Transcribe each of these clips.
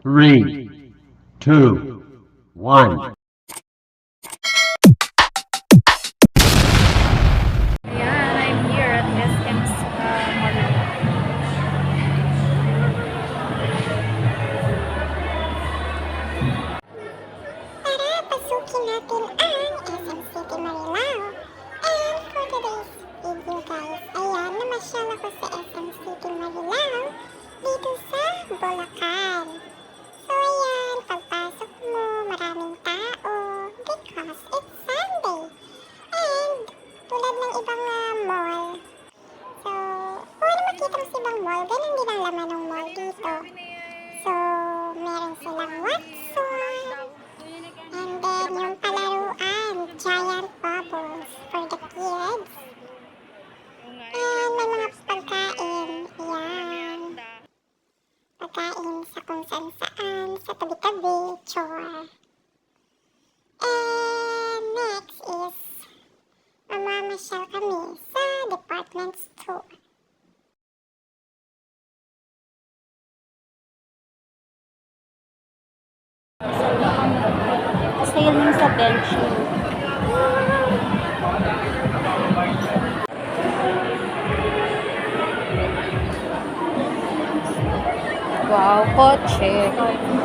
three, two, one. Sa tabi-tabi, chore. And next is, mamamasyal kami sa department store. Yung sa Belgium. Wow, kotse. Hi, ate.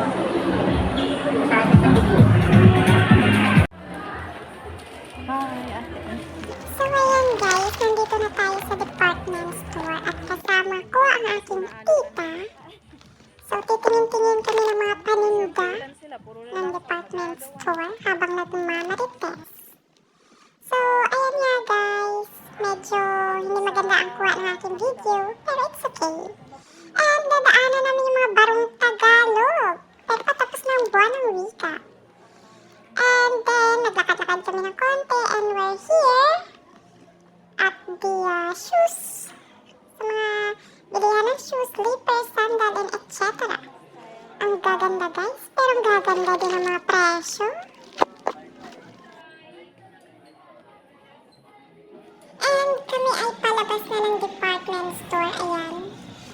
So ayan guys, nandito na tayo sa department store at kasama ko ang aking tita. So titingin-tingin kami ng mga paninda ng department store habang nagmamarites. So ayan nga guys, medyo hindi maganda ang kuha ng aking video, pero it's okay. And dadaanan namin yung mga barong Tagalog. Ang buwan ng wika. And then, naglakad-lakad kami ng konti and we're here at the uh, shoes. Sa mga bilihan ng shoes, slippers, sandal, and etc. Ang gaganda guys, pero ang gaganda din ang mga presyo. And kami ay palabas na ng department store, ayan.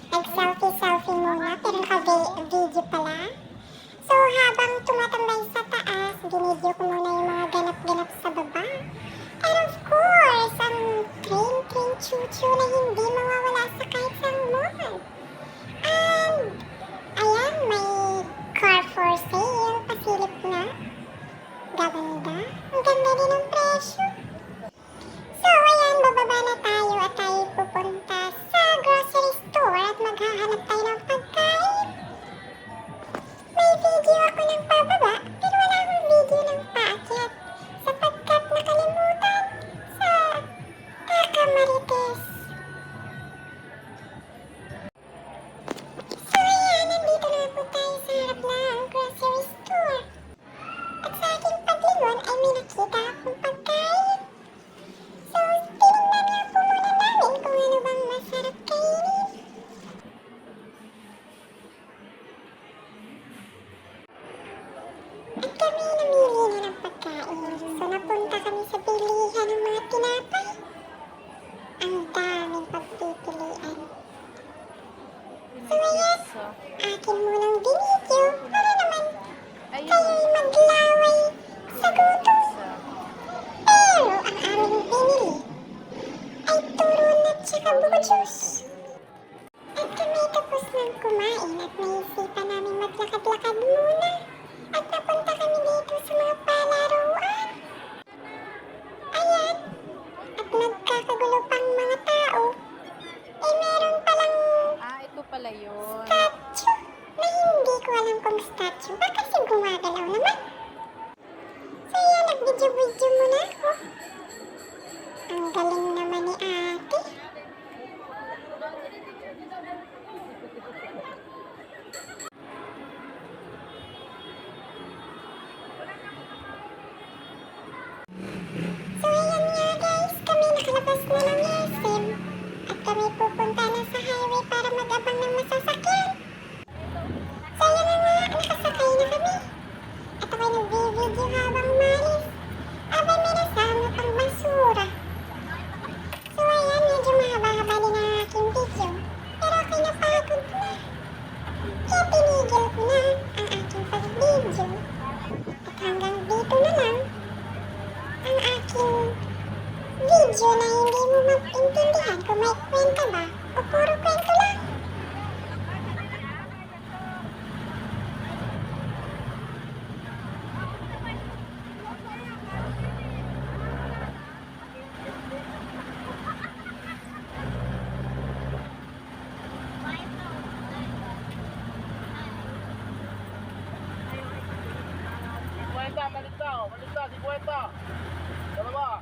Nag-selfie-selfie muna, pero naka-video pala. Habang tumatambay sa taas, binidyo ko muna yung mga ganap-ganap sa baba. And of course, ang train-train chuchu na hindi mawawala sa kahit sa mall. And, ayan, may car for sale, pasilip na. Gaganda. Ang ganda din ang presyo. So, ayan, akin munang binidyo para naman kayo'y maglaway sa gutom. Pero ang aming binili ay turon at saka buko juice. may kwento ba? O puro kwento lang? Malita, malita, malita, di kwenta. Dalawa.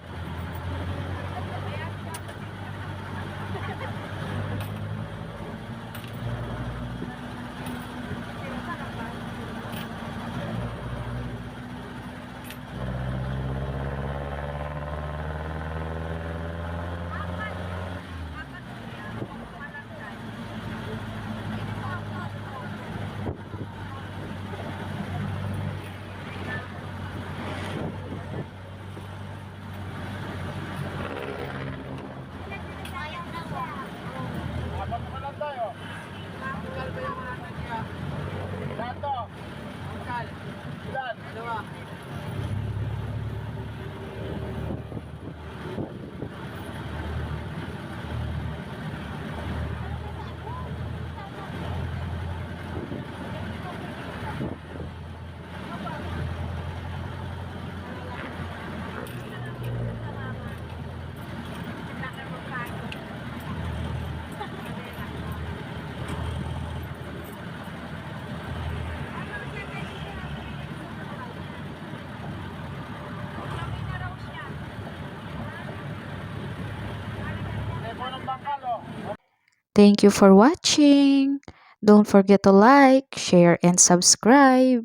Thank you for watching. Don't forget to like, share, and subscribe.